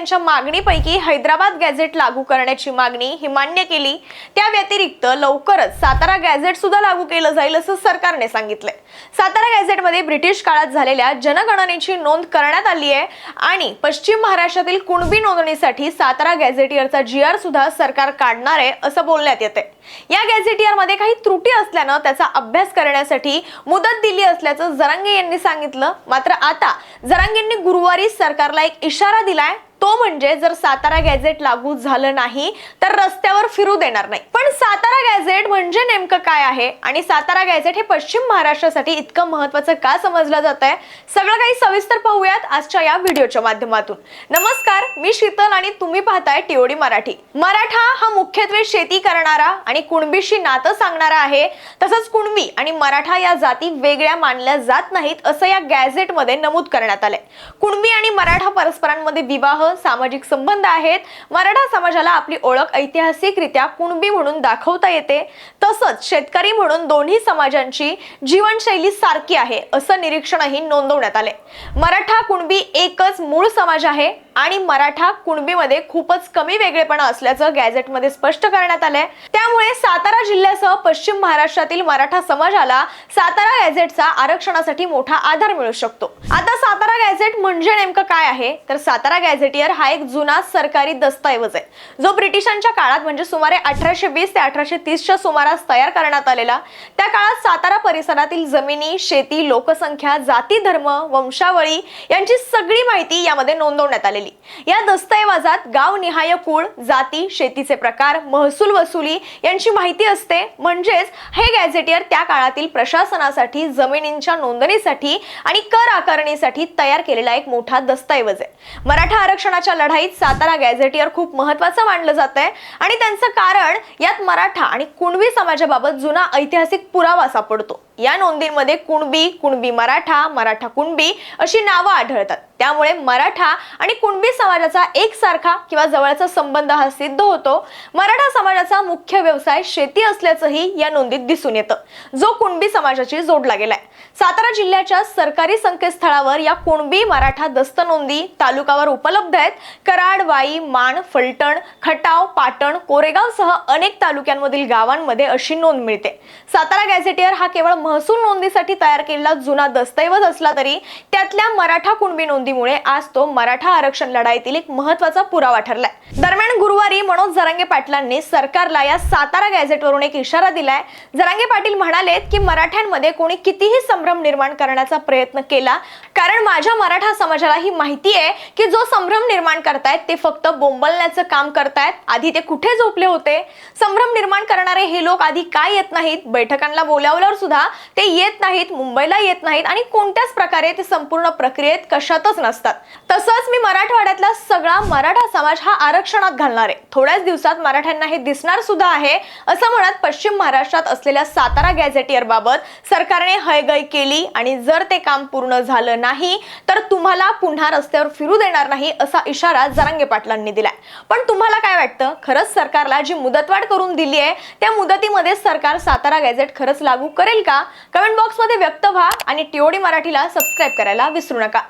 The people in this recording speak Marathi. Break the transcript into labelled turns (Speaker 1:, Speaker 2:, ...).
Speaker 1: यांच्या मागणीपैकी हैदराबाद गॅझेट लागू करण्याची मागणी ही मान्य केली. त्या व्यतिरिक्त लवकरच सातारा गॅझेट सुद्धा लागू केलं जाईल असं सरकारने सांगितलंय. सातारा गॅझेटमध्ये ब्रिटिश काळात झालेल्या जनगणनेची नोंद करण्यात आली आहे आणि पश्चिम महाराष्ट्रातील कुणबी नोंदणीसाठी सातारा गॅझेटियरचा जी आर सुद्धा सरकार काढणार आहे असं बोलण्यात येते या गॅझेटियरमध्ये काही त्रुटी असल्यानं त्याचा अभ्यास करण्यासाठी मुदत दिली असल्याचं जरांगे यांनी सांगितलं. मात्र आता जरांगेंनी गुरुवारी सरकारला एक इशारा दिलाय. तो म्हणजे जर सातारा गॅझेट लागू झालं नाही तर रस्त्यावर फिरू देणार नाही. पण सातारा गॅझेट म्हणजे नेमकं काय आहे? आणि सातारा गॅझेट हे पश्चिम महाराष्ट्रासाठी इतकं महत्वाचं का समजलं जात आहे? सगळं काही सविस्तर पाहूयात आजच्या या व्हिडिओच्या माध्यमातून. नमस्कार मी शीतल आणि तुम्ही पाहताय टीओडी मराठी. मराठा हा मुख्यत्वे शेती करणारा आणि कुणबीशी नातं सांगणारा आहे. तसंच कुणबी आणि मराठा या जाती वेगळ्या मानल्या जात नाहीत असं या गॅझेटमध्ये नमूद करण्यात आलंय. कुणबी आणि मराठा परस्परांमध्ये विवाह सामाजिक संबंध आहेत. मराठा समाजाला आपली ओळख ऐतिहासिकरित्या कुणबी म्हणून दाखवता येते. तसंच शेतकरी म्हणून दोन्ही समाजांची जीवनशैली सारखी आहे असं निरीक्षणही नोंदवण्यात आले मराठा कुणबी एकच मूळ समाज आहे आणि मराठा कुणबीमध्ये खूपच कमी वेगळेपणा असल्याचं गॅझेटमध्ये स्पष्ट करण्यात आलंय. त्यामुळे सातारा जिल्ह्यासह पश्चिम महाराष्ट्रातील मराठा समाजाला सातारा गॅझेटचा आरक्षणासाठी मोठा आधार मिळू शकतो. आता सातारा गॅझेट म्हणजे नेमकं काय आहे? तर सातारा गॅझेट गॅझेटियर हा एक जुना सरकारी दस्तऐवज आहे. जो ब्रिटिशांच्या काळात म्हणजे सुमारे अठराशे वीस ते अठराशे तीसच्या सुमारास तयार करण्यात आलेला त्या काळात सातारा परिसरातील जमिनी शेती लोकसंख्या जाती धर्म वंशावळी यांची सगळी माहिती यामध्ये नोंदवण्यात आलेली. या दस्तऐवजात गावनिहाय कुळ जाती शेतीचे प्रकार महसूल वसुली यांची माहिती असते. म्हणजेच हे गॅझेटियर त्या काळातील प्रशासनासाठी जमिनींच्या नोंदणीसाठी आणि कर आकारणीसाठी तयार केलेला एक मोठा दस्तऐवज आहे. मराठा आरक्षण आरक्षणाच्या लढाईत सातारा गॅझेटियर खूप महत्वाचं मानलं जात आहे आणि त्यांचं कारण यात मराठा आणि कुणबी समाजाबाबत जुना ऐतिहासिक पुरावा सापडतो. या नोंदींमध्ये कुणबी कुणबी मराठा मराठा कुणबी अशी नावं आढळतात. त्यामुळे मराठा आणि कुणबी समाजाचा एकसारखा किंवा जवळचा संबंध हा सिद्ध होतो. मराठा समाजाचा मुख्य व्यवसाय शेती असल्याचंही या नोंदीत दिसून येतं. जो कुणबी समाजाशी जोडला गेलाय. सातारा जिल्ह्याच्या सरकारी संकेतस्थळावर या कुणबी मराठा दस्त नोंदी तालुकावर उपलब्ध आहेत. कराड वाई माण फलटण खटाव पाटण कोरेगाव सह अनेक तालुक्यांमधील गावांमध्ये अशी नोंद मिळते. सातारा गॅझेटियर हा केवळ महसूल नोंदीसाठी तयार केलेला जुना दस्तऐवज असला तरी त्यातल्या मराठा कुणबी नोंदीमुळे आज तो मराठा आरक्षण लढाईतील एक महत्त्वाचा पुरावा ठरलाय. दरम्यान गुरुवारी मनोज जरांगे पाटलांनी सरकारला या सातारा गॅझेटवरून एक इशारा दिलाय. जरांगे पाटील म्हणालेत की मराठ्यांमध्ये कोणी कितीही संभ्रम निर्माण करण्याचा प्रयत्न केला कारण माझ्या मराठा समाजाला ही माहिती आहे की जो संभ्रम निर्माण करतायत ते फक्त बोंबलण्याचं काम करतायत आधी ते कुठे झोपले होते? संभ्रम निर्माण करणारे हे लोक आधी काय येत नाहीत? बैठकांना बोलावल्यावर सुद्धा ते येत नाहीत मुंबईला येत नाहीत आणि कोणत्याच प्रकारे ते संपूर्ण प्रक्रियेत कशातच नसतात. तसंच मी मराठवाड्यातला सगळा मराठा समाज हा आरक्षणात घालणार आहे. थोड्याच दिवसात मराठ्यांना हे दिसणार सुद्धा आहे असं म्हणत पश्चिम महाराष्ट्रात असलेल्या सातारा गॅझेटियर बाबत सरकारने हयगय केली आणि जर ते काम पूर्ण झालं नाही तर तुम्हाला पुन्हा रस्त्यावर फिरू देणार नाही असा इशारा जरांगे पाटलांनी दिलाय. पण तुम्हाला काय वाटतं? खरंच सरकारला जी मुदतवाढ करून दिली आहे त्या मुदतीमध्ये सरकार सातारा गॅझेट खरंच लागू करेल का? कमेंट बॉक्समध्ये व्यक्त व्हा आणि टीओडी मराठीला सबस्क्राईब करायला विसरू नका.